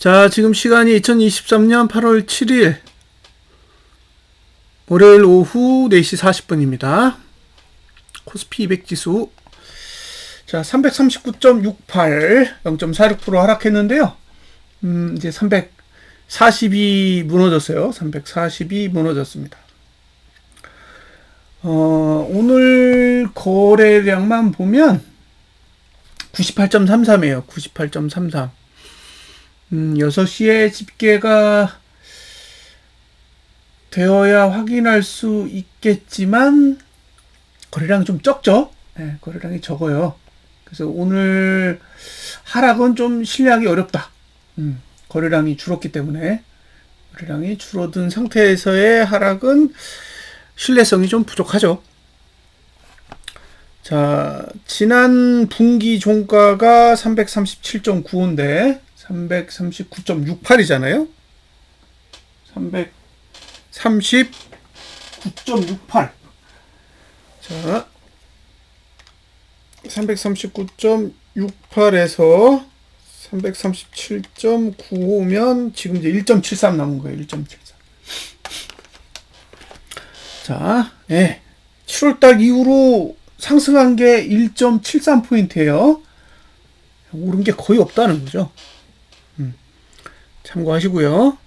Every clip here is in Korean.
자, 지금 시간이 2023년 8월 7일 월요일 오후 4시 40분입니다. 코스피 200 지수 자, 339.68 0.46% 하락했는데요. 음, 이제 340이 무너졌어요. 340이 무너졌습니다. 어, 오늘 거래량만 보면 98.33이에요. 98.33. 음, 6시에 집계가 되어야 확인할 수 있겠지만, 거래량 좀 적죠? 네, 거래량이 적어요. 그래서 오늘 하락은 좀 신뢰하기 어렵다. 음, 거래량이 줄었기 때문에. 거래량이 줄어든 상태에서의 하락은 신뢰성이 좀 부족하죠. 자, 지난 분기 종가가 337.95인데 339.68이잖아요. 339.68. 자, 339.68에서 337.95면 지금 이제 1.73 남은 거예요. 1.73. 자, 예. 7월달 이후로 상승한 게 1.73포인트예요. 오른 게 거의 없다는 거죠. 음, 참고하시고요.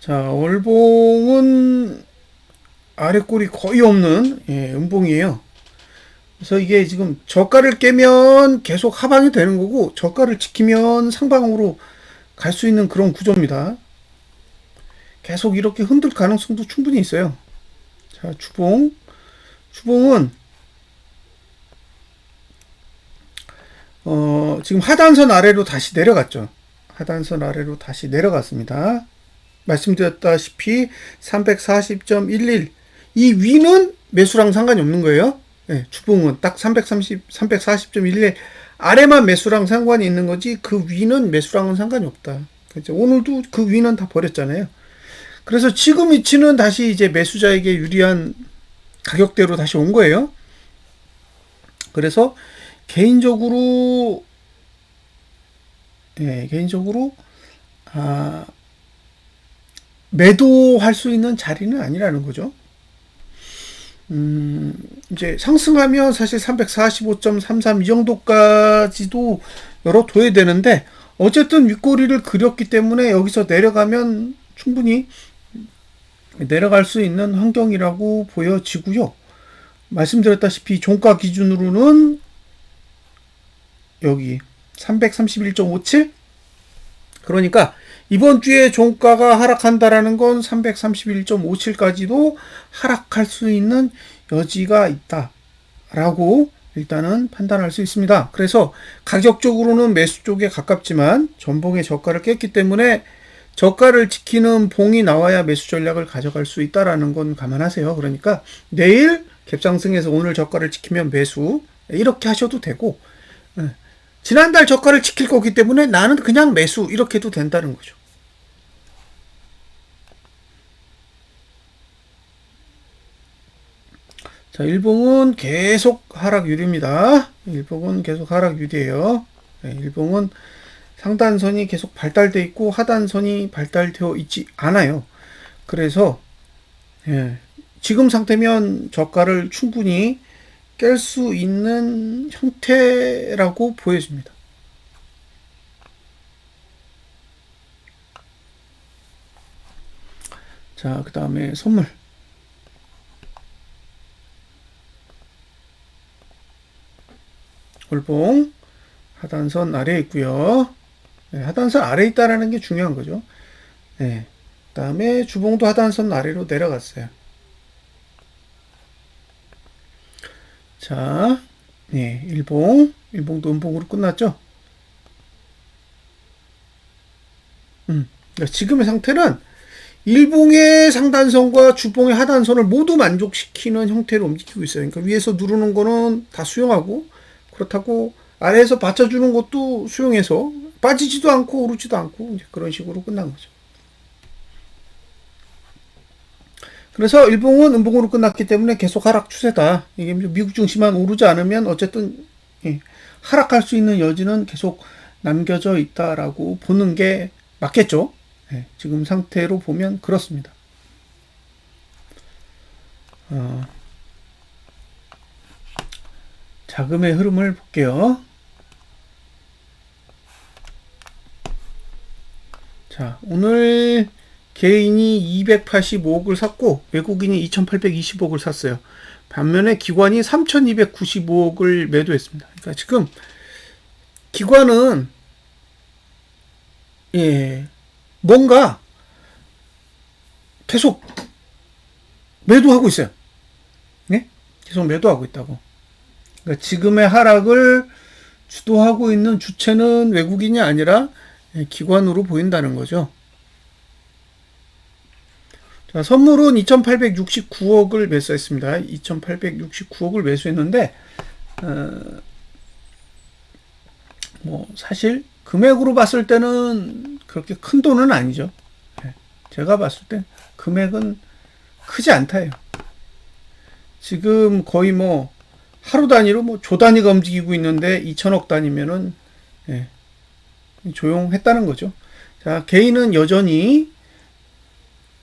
자, 월봉은 아래꼴이 거의 없는 예, 음봉이에요. 그래서 이게 지금 저가를 깨면 계속 하방이 되는 거고 저가를 지키면 상방으로 갈 수 있는 그런 구조입니다. 계속 이렇게 흔들 가능성도 충분히 있어요. 자, 주봉. 주봉은 어, 지금 하단선 아래로 다시 내려갔죠. 하단선 아래로 다시 내려갔습니다. 말씀드렸다시피 340.11. 이 위는 매수랑 상관이 없는 거예요. 네, 주봉은 딱 330, 340.11. 아래만 매수랑 상관이 있는 거지 그 위는 매수랑은 상관이 없다. 그렇죠. 오늘도 그 위는 다 버렸잖아요. 그래서 지금 위치는 다시 이제 매수자에게 유리한 가격대로 다시 온 거예요. 그래서 개인적으로 예, 개인적으로 아, 매도할 수 있는 자리는 아니라는 거죠. 음, 이제 상승하면 사실 345.33 이 정도까지도 열어둬야 되는데 어쨌든 윗꼬리를 그렸기 때문에 여기서 내려가면 충분히 내려갈 수 있는 환경이라고 보여지고요. 말씀드렸다시피 종가 기준으로는 여기 331.57 그러니까 이번 주에 종가가 하락한다라는 건 331.57까지도 하락할 수 있는 여지가 있다라고 일단은 판단할 수 있습니다. 그래서 가격적으로는 매수 쪽에 가깝지만 전봉의 저가를 깼기 때문에 저가를 지키는 봉이 나와야 매수 전략을 가져갈 수 있다라는 건 감안하세요. 그러니까 내일 갭상승해서 오늘 저가를 지키면 매수 이렇게 하셔도 되고 예. 지난달 저가를 지킬 거기 때문에 나는 그냥 매수 이렇게 해도 된다는 거죠. 자, 일봉은 계속 하락 유리입니다. 일봉은 계속 하락 유리예요. 네, 일봉은 상단선이 계속 발달돼 있고 하단선이 발달되어 있지 않아요. 그래서 예, 지금 상태면 저가를 충분히 깰 수 있는 형태라고 보여집니다. 자, 그 다음에 선물. 골봉 하단선 아래에 있고요. 네, 하단선 아래에 있다라는 게 중요한 거죠. 네. 다음에 주봉도 하단선 아래로 내려갔어요. 자, 네, 일봉. 일봉도 음봉으로 끝났죠? 음, 그러니까 지금의 상태는 일봉의 상단선과 주봉의 하단선을 모두 만족시키는 형태로 움직이고 있어요. 그러니까 위에서 누르는 거는 다 수용하고, 그렇다고 아래에서 받쳐주는 것도 수용해서 빠지지도 않고 오르지도 않고 그런 식으로 끝난 거죠. 그래서 일봉은 음봉으로 끝났기 때문에 계속 하락 추세다. 이게 미국 증시만 오르지 않으면 어쨌든 예, 하락할 수 있는 여지는 계속 남겨져 있다라고 보는 게 맞겠죠. 예, 지금 상태로 보면 그렇습니다. 어, 자금의 흐름을 볼게요. 자, 오늘 개인이 285억을 샀고 외국인이 2820억을 샀어요. 반면에 기관이 3295억을 매도했습니다. 그러니까 지금 기관은 예, 뭔가 계속 매도하고 있어요. 네? 계속 매도하고 있다고. 그러니까 지금의 하락을 주도하고 있는 주체는 외국인이 아니라 예, 기관으로 보인다는 거죠. 자, 선물은 2,869억을 매수했습니다. 2,869억을 매수했는데, 어, 뭐, 사실, 금액으로 봤을 때는 그렇게 큰 돈은 아니죠. 예, 제가 봤을 때 금액은 크지 않다요. 지금 거의 뭐, 하루 단위로 뭐, 조 단위가 움직이고 있는데, 2천억 단위면은, 예, 조용했다는 거죠. 자, 개인은 여전히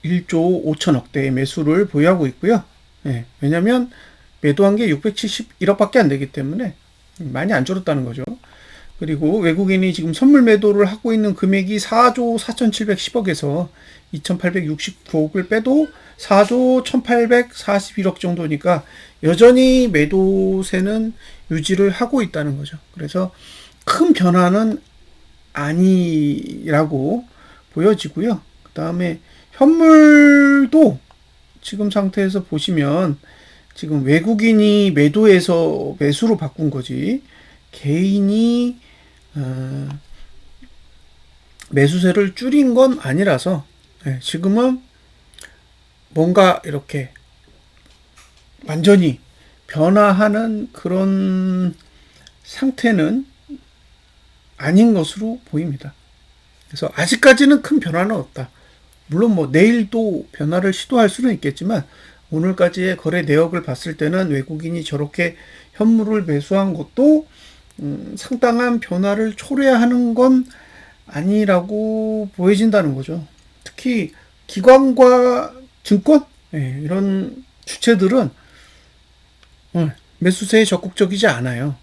1조 5천억 대의 매수를 보유하고 있고요. 예, 왜냐면 매도한 게 671억밖에 안 되기 때문에 많이 안 줄었다는 거죠. 그리고 외국인이 지금 선물 매도를 하고 있는 금액이 4조 4,710억에서 2,869억을 빼도 4조 1,841억 정도니까 여전히 매도세는 유지를 하고 있다는 거죠. 그래서 큰 변화는 아니라고 보여지고요. 그 다음에 현물도 지금 상태에서 보시면 지금 외국인이 매도해서 매수로 바꾼 거지 개인이 어, 매수세를 줄인 건 아니라서 네, 지금은 뭔가 이렇게 완전히 변화하는 그런 상태는 아닌 것으로 보입니다. 그래서 아직까지는 큰 변화는 없다. 물론 뭐 내일도 변화를 시도할 수는 있겠지만 오늘까지의 거래 내역을 봤을 때는 외국인이 저렇게 현물을 매수한 것도 음, 상당한 변화를 초래하는 건 아니라고 보여진다는 거죠. 특히 기관과 증권 네, 이런 주체들은 어, 매수세에 적극적이지 않아요.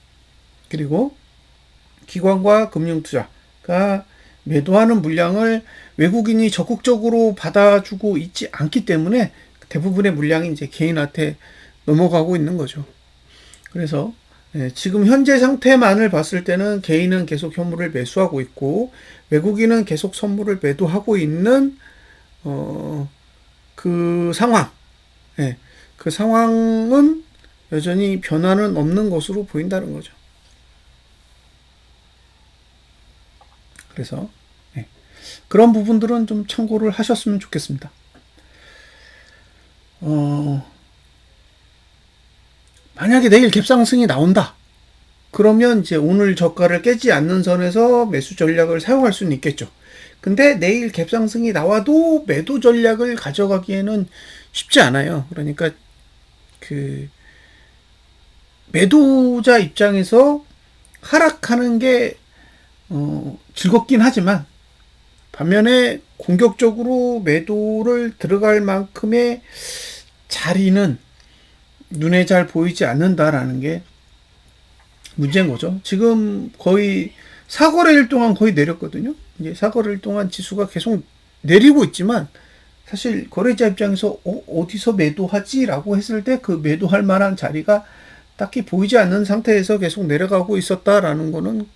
그리고 기관과 금융투자가 매도하는 물량을 외국인이 적극적으로 받아주고 있지 않기 때문에 대부분의 물량이 이제 개인한테 넘어가고 있는 거죠. 그래서 예, 지금 현재 상태만을 봤을 때는 개인은 계속 현물을 매수하고 있고 외국인은 계속 선물을 매도하고 있는 어, 그 상황, 예, 그 상황은 여전히 변화는 없는 것으로 보인다는 거죠. 그래서 네. 그런 부분들은 좀 참고를 하셨으면 좋겠습니다. 어, 만약에 내일 갭상승이 나온다. 그러면 이제 오늘 저가를 깨지 않는 선에서 매수 전략을 사용할 수는 있겠죠. 근데 내일 갭상승이 나와도 매도 전략을 가져가기에는 쉽지 않아요. 그러니까 그 매도자 입장에서 하락하는 게 어, 즐겁긴 하지만 반면에 공격적으로 매도를 들어갈 만큼의 자리는 눈에 잘 보이지 않는다라는 게 문제인 거죠. 지금 거의 사거래일 동안 거의 내렸거든요. 이제 사거래일 동안 지수가 계속 내리고 있지만 사실 거래자 입장에서 어, 디서 매도하지라고 했을 때 그 매도할 만한 자리가 딱히 보이지 않는 상태에서 계속 내려가고 있었다라는 거는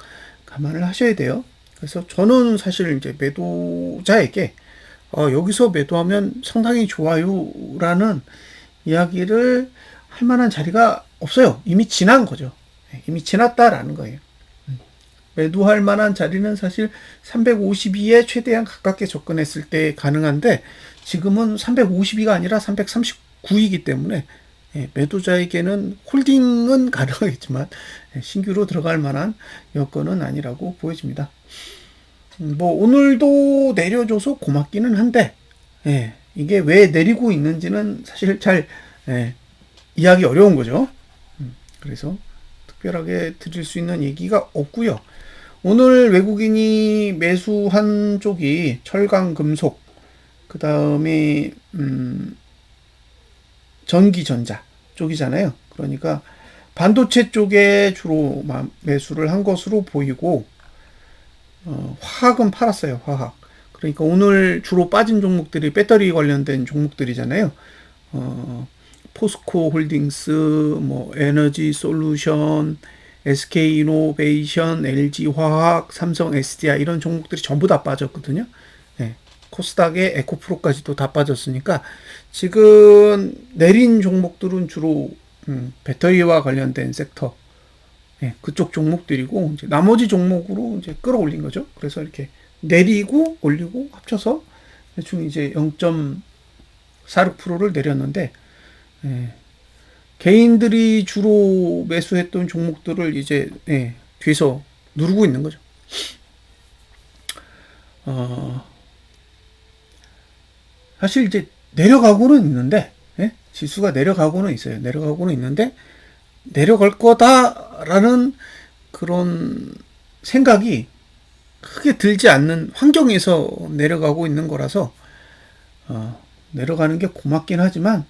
감안을 하셔야 돼요. 그래서 저는 사실 이제 매도자에게 어, 여기서 매도하면 상당히 좋아요라는 이야기를 할 만한 자리가 없어요. 이미 지난 거죠. 네, 이미 지났다라는 거예요. 음. 매도할 만한 자리는 사실 352에 최대한 가깝게 접근했을 때 가능한데 지금은 352가 아니라 339이기 때문에 예, 매도자에게는 홀딩은 가능하겠지만 예, 신규로 들어갈 만한 여건은 아니라고 보여집니다. 음, 뭐 오늘도 내려줘서 고맙기는 한데 예, 이게 왜 내리고 있는지는 사실 잘 예, 이해하기 어려운 거죠. 음, 그래서 특별하게 드릴 수 있는 얘기가 없고요. 오늘 외국인이 매수한 쪽이 철강 금속, 그 다음에, 음, 전기 전자 쪽이잖아요. 그러니까 반도체 쪽에 주로 마- 매수를 한 것으로 보이고, 어, 화학은 팔았어요, 화학. 그러니까 오늘 주로 빠진 종목들이 배터리 관련된 종목들이잖아요. 어, 포스코 홀딩스, 뭐 에너지 솔루션, SK 이노베이션, LG 화학, 삼성 SDI 이런 종목들이 전부 다 빠졌거든요. 네. 코스닥의 에코프로까지도 다 빠졌으니까 지금 내린 종목들은 주로 음, 배터리와 관련된 섹터 예, 그쪽 종목들이고 이제 나머지 종목으로 이제 끌어올린 거죠. 그래서 이렇게 내리고 올리고 합쳐서 대충 이제 0.46%를 내렸는데 예, 개인들이 주로 매수했던 종목들을 이제 예, 뒤에서 누르고 있는 거죠. 어, 사실 이제 내려가고는 있는데 예? 지수가 내려가고는 있어요. 내려가고는 있는데 내려갈 거다라는 그런 생각이 크게 들지 않는 환경에서 내려가고 있는 거라서 어, 내려가는 게 고맙긴 하지만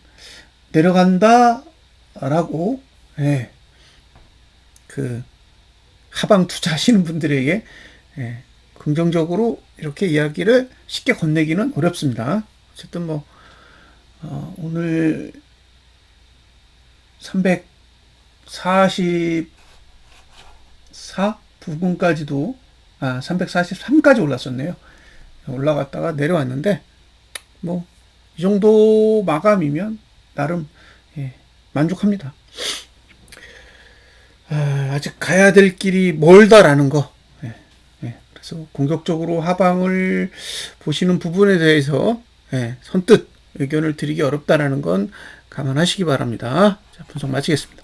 내려간다라고 예, 그 하방 투자하시는 분들에게 예, 긍정적으로 이렇게 이야기를 쉽게 건네기는 어렵습니다. 어쨌든 뭐 어, 오늘 344 부근까지도 아 343까지 올랐었네요. 올라갔다가 내려왔는데 뭐 이 정도 마감이면 나름 예, 만족합니다. 아, 아직 가야 될 길이 멀다라는 거. 예, 예. 그래서 공격적으로 하방을 보시는 부분에 대해서 예, 선뜻 의견을 드리기 어렵다라는 건 감안하시기 바랍니다. 자, 분석 마치겠습니다.